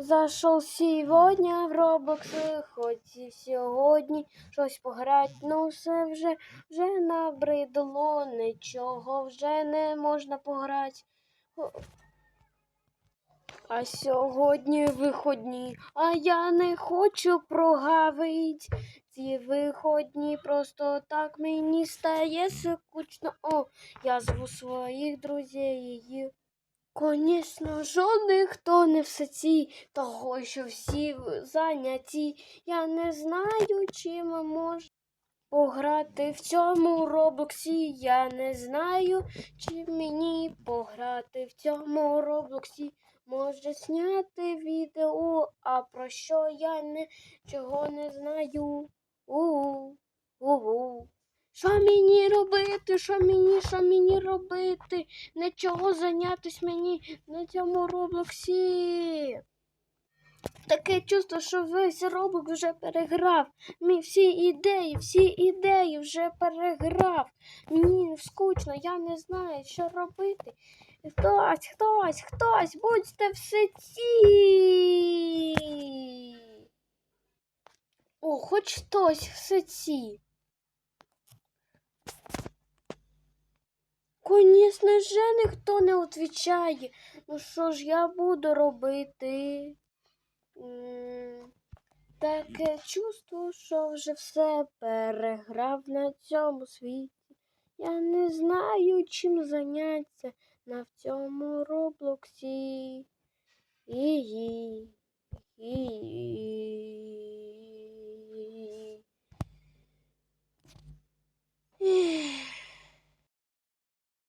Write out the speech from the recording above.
Зайшов сьогодні в Roblox, хотів сьогодні щось пограти, ну все вже, вже набридло, нічого вже не можна пограти. А сьогодні виходні, а я не хочу прогавить. Ці виходні просто так мені стає скучно. О, я зву своїх друзів. Конечно, жодних хто не в сеті, того, що всі зайняті. Я не знаю, чим можна пограти в цьому Роблоксі. Я не знаю, чим мені пограти в цьому Роблоксі. Може зняти відео, а про що я нічого не знаю. У-у, у-у. Що мені робити? Що мені, що мені робити? Нічого зайнятися мені на цьому Роблоксі. Таке чувство, що весь Роблок вже переграв. Мій всі ідеї, всі ідеї вже переграв. Мені скучно, я не знаю, що робити. Хтось, хтось, хтось, будьте в сеті. О, хоч хтось в сеті. Конечно вже ніхто не відповідає. Ну що ж я буду робити? Таке чувство, що вже все переграв на цьому світі. Я не знаю, чим зайнятися на цьому Роблоксі. І-і.